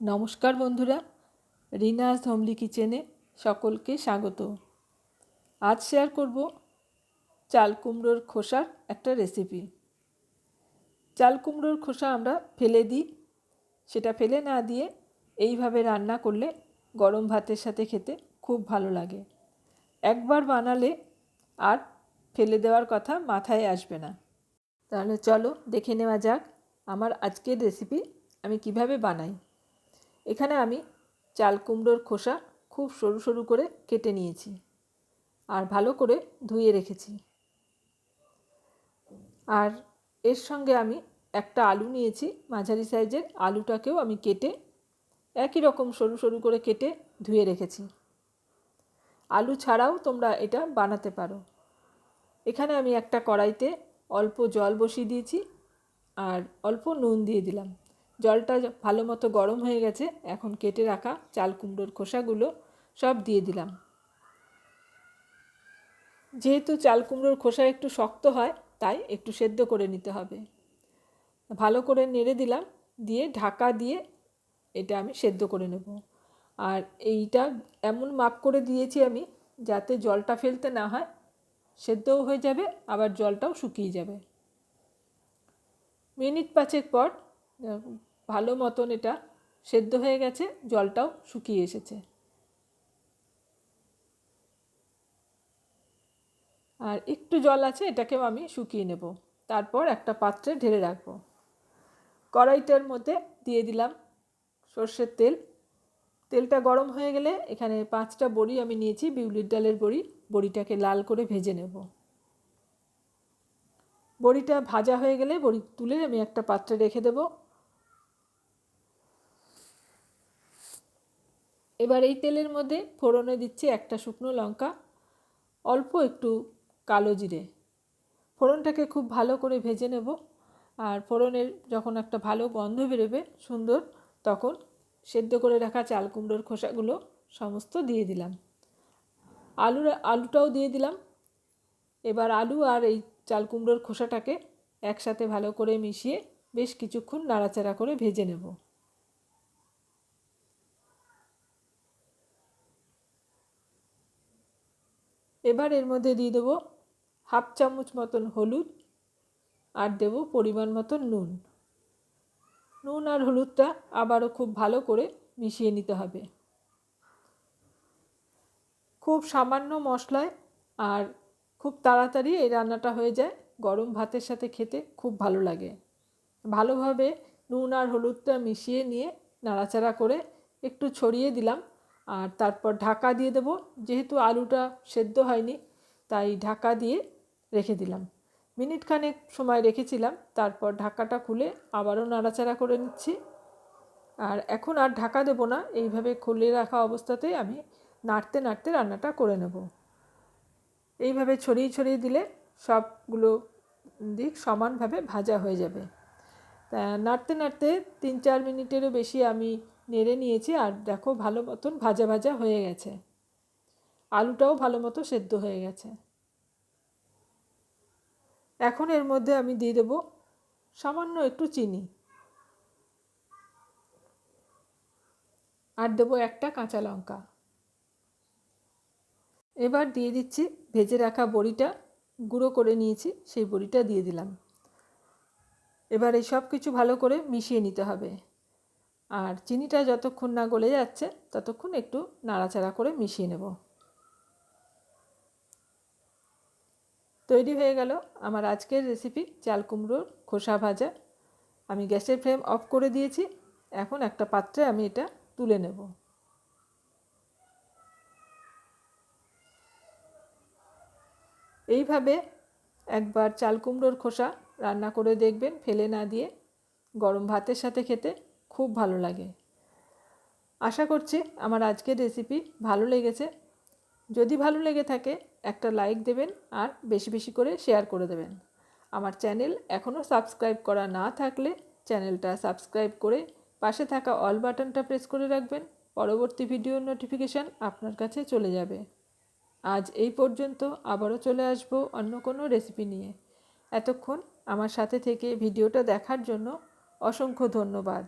নমস্কার বন্ধুরা, রিনাস ধমলি কিচেনে সকলকে স্বাগত। আজ শেয়ার করব চাল কুমড়োর খোসার একটা রেসিপি চাল কুমড়োর খোসা আমরা ফেলে দিই। সেটা ফেলে না দিয়ে এইভাবে রান্না করলে গরম ভাতের সাথে খেতে খুব ভালো লাগে। একবার বানালে আর ফেলে দেওয়ার কথা মাথায় আসবে না। তাহলে চলো দেখে নেওয়া যাক আমার আজকের রেসিপি আমি কীভাবে বানাই। এখানে আমি চাল কুমড়োর খোসা খুব সরু সরু করে কেটে নিয়েছি আর ভালো করে ধুয়ে রেখেছি। আর এর সঙ্গে আমি একটা আলু নিয়েছি, মাঝারি সাইজের আলুটাকেও আমি কেটে একই রকম সরু সরু করে কেটে ধুয়ে রেখেছি। আলু ছাড়াও তোমরা এটা বানাতে পারো। এখানে আমি একটা কড়াইতে অল্প জল বসিয়ে দিয়েছি আর অল্প নুন দিয়ে দিলাম। জলটা ভালো মতো গরম হয়ে গেছে, এখন কেটে রাখা চাল কুমড়োর খোসাগুলো সব দিয়ে দিলাম। যেহেতু চাল কুমড়োর খোসা একটু শক্ত হয়, তাই একটু সেদ্ধ করে নিতে হবে। ভালো করে নেড়ে দিলাম, দিয়ে ঢাকা দিয়ে এটা আমি সেদ্ধ করে নেব। আর এইটা এমন মাপ করে দিয়েছি আমি, যাতে জলটা ফেলতে না হয়, সেদ্ধও হয়ে যাবে, আবার জলটাও শুকিয়ে যাবে। মিনিট পাঁচেক পর ভালো মতন এটা সেদ্ধ হয়ে গেছে, জলটাও শুকিয়ে এসেছে। আর একটু জল আছে, এটাকেও আমি শুকিয়ে নেব। তারপর একটা পাত্রে ঢেলে রাখব। কড়াইটার মধ্যে দিয়ে দিলাম সর্ষের তেল। তেলটা গরম হয়ে গেলে এখানে পাঁচটা বড়ি আমি নিয়েছি, বিউলির ডালের বড়ি। বড়িটাকে লাল করে ভেজে নেব। বড়িটা ভাজা হয়ে গেলে বড়ি তুলে আমি একটা পাত্রে রেখে দেব। এবার এই তেলের মধ্যে ফোড়নে দিচ্ছি একটা শুকনো লঙ্কা, অল্প একটু কালো জিরে। ফোড়নটাকে খুব ভালো করে ভেজে নেব আর ফোড়নের যখন একটা ভালো গন্ধ বেরোবে সুন্দর, তখন সেদ্ধ করে রাখা চাল কুমড়োর খোসাগুলো সমস্ত দিয়ে দিলাম। আলুর আলুটাও দিয়ে দিলাম। এবার আলু আর এই চাল কুমড়োর খোসাটাকে একসাথে ভালো করে মিশিয়ে বেশ কিছুক্ষণ নাড়াচাড়া করে ভেজে নেব। এবার এর মধ্যে দিয়ে দেবো হাফ চামচ মতন হলুদ আর দেবো পরিমাণ মতন নুন। নুন আর হলুদটা আবারও খুব ভালো করে মিশিয়ে নিতে হবে। খুব সামান্য মশলায় আর খুব তাড়াতাড়ি এই রান্নাটা হয়ে যায়। গরম ভাতের সাথে খেতে খুব ভালো লাগে। ভালোভাবে নুন আর হলুদটা মিশিয়ে নিয়ে নাড়াচাড়া করে একটু ছড়িয়ে দিলাম। আর তারপর ঢাকা দিয়ে দেবো। যেহেতু আলুটা সেদ্ধ হয়নি, তাই ঢাকা দিয়ে রেখে দিলাম। মিনিট খানেক সময় রেখেছিলাম, তারপর ঢাকাটা খুলে আবারও নাড়াচাড়া করে নিচ্ছি। আর এখন আর ঢাকা দেব না, এইভাবে খুলে রাখা অবস্থাতেই আমি নাড়তে নাড়তে রান্নাটা করে নেব। এইভাবে ছড়িয়ে ছড়িয়ে দিলে সবগুলো দিক সমানভাবে ভাজা হয়ে যাবে। তা নাড়তে নাড়তে তিন চার মিনিটেরও বেশি আমি নেড়ে নিয়েছি আর দেখো ভালো মতন ভাজা ভাজা হয়ে গেছে। আলুটাও ভালো মতো সেদ্ধ হয়ে গেছে। এখন এর মধ্যে আমি দিয়ে দেবো সামান্য একটু চিনি। আর দেবো একটা কাঁচা লঙ্কা। এবার দিয়ে দিচ্ছি ভেজে রাখা বড়িটা, গুঁড়ো করে নিয়েছি, সেই বড়িটা দিয়ে দিলাম। এবার এই সব কিছু ভালো করে মিশিয়ে নিতে হবে। আর চিনিটা যতক্ষণ না গলে যাচ্ছে, ততক্ষণ একটু নাড়াচাড়া করে মিশিয়ে নেব। তৈরি হয়ে গেল আমার আজকের রেসিপি চাল কুমড়োর খোসা ভাজা। আমি গ্যাসের ফ্লেম অফ করে দিয়েছি, এখন একটা পাত্রে আমি এটা তুলে নেব। এইভাবে একবার চাল কুমড়োর খোসা রান্না করে দেখবেন, ফেলে না দিয়ে গরম ভাতের সাথে খেতে। খুব ভালো লাগে। আশা করছি আমার আজকের রেসিপি ভালো লেগেছে। যদি ভালো লেগে থাকে, একটা লাইক দেবেন আর বেশি বেশি করে শেয়ার করে দেবেন। আমার চ্যানেল এখনও সাবস্ক্রাইব করা না থাকলে চ্যানেলটা সাবস্ক্রাইব করে পাশে থাকা অল বাটনটা প্রেস করে রাখবেন। পরবর্তী ভিডিওর নোটিফিকেশান আপনার কাছে চলে যাবে। আজ এই পর্যন্ত আবারও চলে আসব অন্য কোনো রেসিপি নিয়ে। এতক্ষণ আমার সাথে থেকে ভিডিওটা দেখার জন্য অসংখ্য ধন্যবাদ।